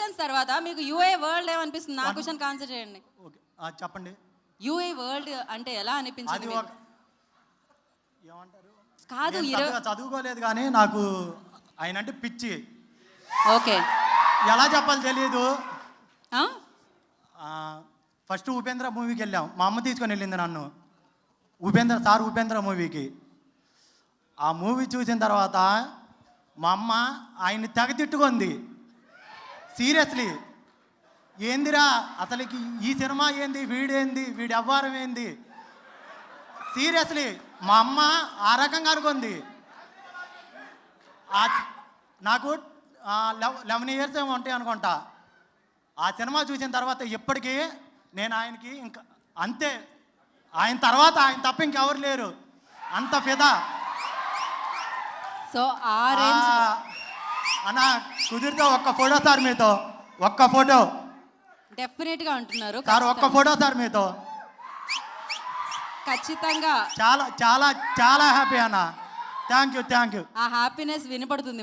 Questions తర్వాత మీకు UA world ఏమనిపిస్తుంది? నా క్వశ్చన్ ఆన్సర్ చేయండి. ఓకే. చెప్పండి. యూఏ వరల్డ్ అంటే ఎలా అది అనిపించింది ఒక మీకు? ఏమంటారు? కాదు నేను ఇరవై పెద్దగా చదువుకోలేదు కానీ నాకు ఆయన అంటే పిచ్చి. ఓకే. ఎలా చెప్పాలి తెలియదు ఆ? ఫస్ట్ ఉపేంద్ర మూవీకి వెళ్ళాం. మా అమ్మ తీసుకొని వెళ్ళింది నన్ను. ఉపేంద్ర సార్ ఉపేంద్ర మూవీకి ఆ మూవీ చూసిన తర్వాత మా అమ్మ ఆయన్ని తెగ తిట్టుకుంది. సీరియస్లీ ఏందిరా అసలుకి ఈ సినిమా ఏంది వీడేంది వీడి అవ్వారం ఏంది? సీరియస్లీ మా అమ్మ ఆ రకంగా అనుకుంది. ఆ నాకు లెవెన్ ఇయర్స్ ఏమో ఉంటాయి అనుకుంటా. ఆ సినిమా చూసిన తర్వాత ఇప్పటికీ నేను ఆయనకి ఇంకా అంతే. ఆయన తర్వాత ఆయన తప్ప ఇంకెవరు లేరు. అంత ఫిదా. సో ఆ, అన్న కుదిరితే ఒక్క ఫోటో సార్ మీతో. ఒక్క ఫోటో. డెఫినెట్గా అంటున్నారు సార్ ఒక్క. ఫోటో సార్ మీతో. ఖచ్చితంగా. చాలా చాలా చాలా హ్యాపీ అన్న. థ్యాంక్ యూ థ్యాంక్ యూ ఆ హ్యాపీనెస్ వినపడుతుంది